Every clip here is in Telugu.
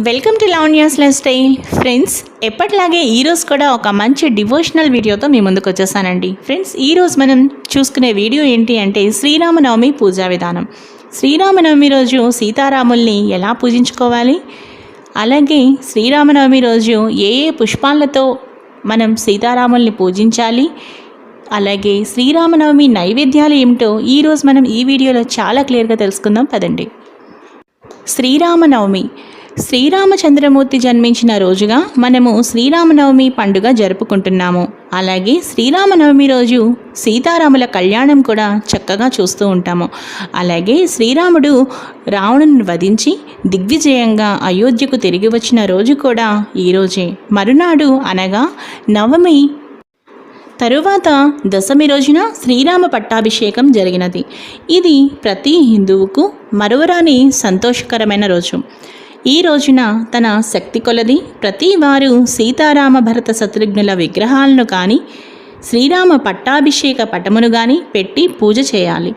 Welcome to Lavanya's lifestyle friends ఎప్పటిలాగే ఈరోజు కూడా ఒక మంచి డివోషనల్ వీడియోతో మీ ముందుకు వచ్చేసానండి. ఫ్రెండ్స్ ఈరోజు మనం చూసుకునే వీడియో ఏంటి అంటే శ్రీరామనవమి పూజా విధానం. శ్రీరామనవమి రోజు సీతారాముల్ని ఎలా పూజించుకోవాలి? అలాగే శ్రీరామనవమి రోజు ఏ ఏ పుష్పాలతో మనం సీతారాముల్ని పూజించాలి? అలాగే శ్రీరామనవమి నైవేద్యాలు ఏమిటో ఈరోజు మనం ఈ వీడియోలో చాలా క్లియర్గా తెలుసుకుందాం. పదండి. శ్రీరామనవమి. శ్రీరామచంద్రమూర్తి జన్మించిన రోజుగా మనము శ్రీరామనవమి పండుగ జరుపుకుంటున్నాము. అలాగే శ్రీరామనవమి రోజు సీతారాముల కళ్యాణం కూడా చక్కగా చూస్తూ ఉంటాము. అలాగే శ్రీరాముడు రావణుని వధించి దిగ్విజయంగా అయోధ్యకు తిరిగి వచ్చిన రోజు కూడా ఈరోజే మరునాడు అనగా నవమి. తరువాత దశమి రోజున శ్రీరామ పట్టాభిషేకం జరిగినది. ఇది ప్రతి హిందువుకు మరువరాని సంతోషకరమైన రోజు. ఈ రోజున తన శక్తి కొలది ప్రతి వారు సీతారామ భరత శత్రుఘ్నుల విగ్రహాలను కానీ శ్రీరామ పట్టాభిషేక పటమును కానీ పెట్టి పూజ చేయాలి.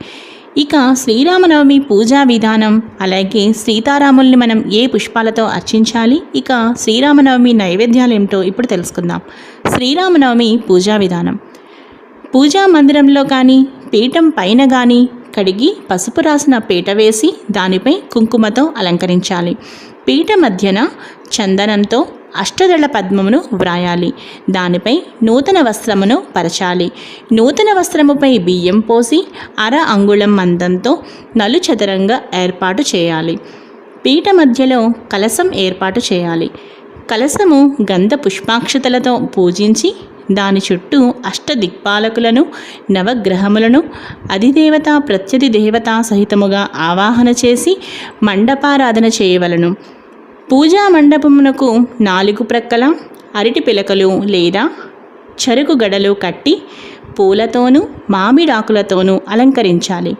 ఇక శ్రీరామనవమి పూజా విధానం అలాగే సీతారాముల్ని మనం ఏ పుష్పాలతో అర్చించాలి ఇక శ్రీరామనవమి నైవేద్యాలు ఏమిటో ఇప్పుడు తెలుసుకుందాం. శ్రీరామనవమి పూజా విధానం. పూజా మందిరంలో కానీ పీఠం పైన కానీ కడిగి పసుపు రాసిన పీట వేసి దానిపై కుంకుమతో అలంకరించాలి. పీట మధ్యన చందనంతో అష్టదళ పద్మమును వ్రాయాలి. దానిపై నూతన వస్త్రమును పరచాలి. నూతన వస్త్రముపై బియ్యం పోసి అర అంగుళం మందంతో నలుచదరంగా ఏర్పాటు చేయాలి. పీట మధ్యలో కలసం ఏర్పాటు చేయాలి. కలసము గంధ పుష్పాక్షతలతో పూజించి దాని చుట్టూ అష్టదిక్పాలకులను నవగ్రహములను అధిదేవత ప్రత్యధి దేవత సహితముగా ఆవాహన చేసి మండపారాధన చేయవలను. పూజా మండపమునకు నాలుగు ప్రక్కల అరటి పిలకలు లేదా చెరుకు గడలు కట్టి పూలతోనూ మామిడాకులతోనూ అలంకరించాలి.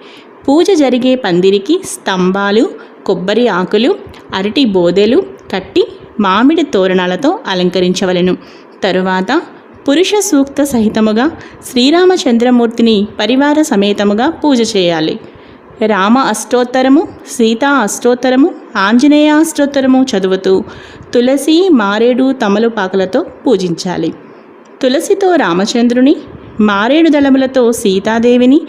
పూజ జరిగే పందిరికి స్తంభాలు కొబ్బరి ఆకులు అరటి బోదెలు కట్టి మామిడి తోరణాలతో అలంకరించవలెను. తరువాత పురుష సూక్త సహితముగా శ్రీరామచంద్రమూర్తిని పరివార సమేతముగా పూజ చేయాలి. రామ అష్టోత్తరము సీతా అష్టోత్తరము ఆంజనేయ అష్టోత్తరము చదువుతూ తులసి మారేడు తమలపాకులతో పూజించాలి. తులసితో రామచంద్రుని మారేడు దళములతో సీతాదేవిని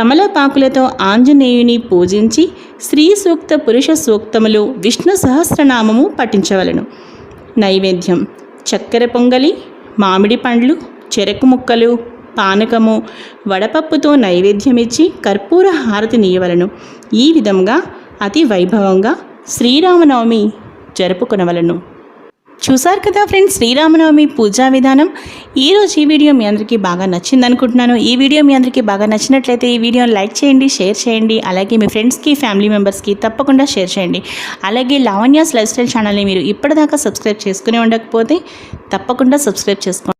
తమలపాకులతో ఆంజనేయుని పూజించి స్త్రీ సూక్త పురుష సూక్తములు విష్ణు సహస్రనామము పఠించవలను. నైవేద్యం చక్కెర పొంగలి మామిడి పండ్లు చెరకు ముక్కలు పానకము వడపప్పుతో నైవేద్యమిచ్చి కర్పూర హారతి నీయవలను. ఈ విధంగా అతి వైభవంగా శ్రీరామనవమి జరుపుకునవలను. చూసారు కదా ఫ్రెండ్స్ శ్రీరామనవమి పూజా విధానం. ఈరోజు ఈ వీడియో మీ అందరికీ బాగా నచ్చింది అనుకుంటున్నాను ఈ వీడియో మీ అందరికీ బాగా నచ్చినట్లయితే ఈ వీడియోని లైక్ చేయండి షేర్ చేయండి. అలాగే మీ ఫ్రెండ్స్కి ఫ్యామిలీ మెంబర్స్కి తప్పకుండా షేర్ చేయండి. అలాగే లావణ్యాస్ లైఫ్ స్టైల్ ఛానల్ని మీరు ఇప్పటిదాకా సబ్స్క్రైబ్ చేసుకుని ఉండకపోతే తప్పకుండా సబ్స్క్రైబ్ చేసుకోండి.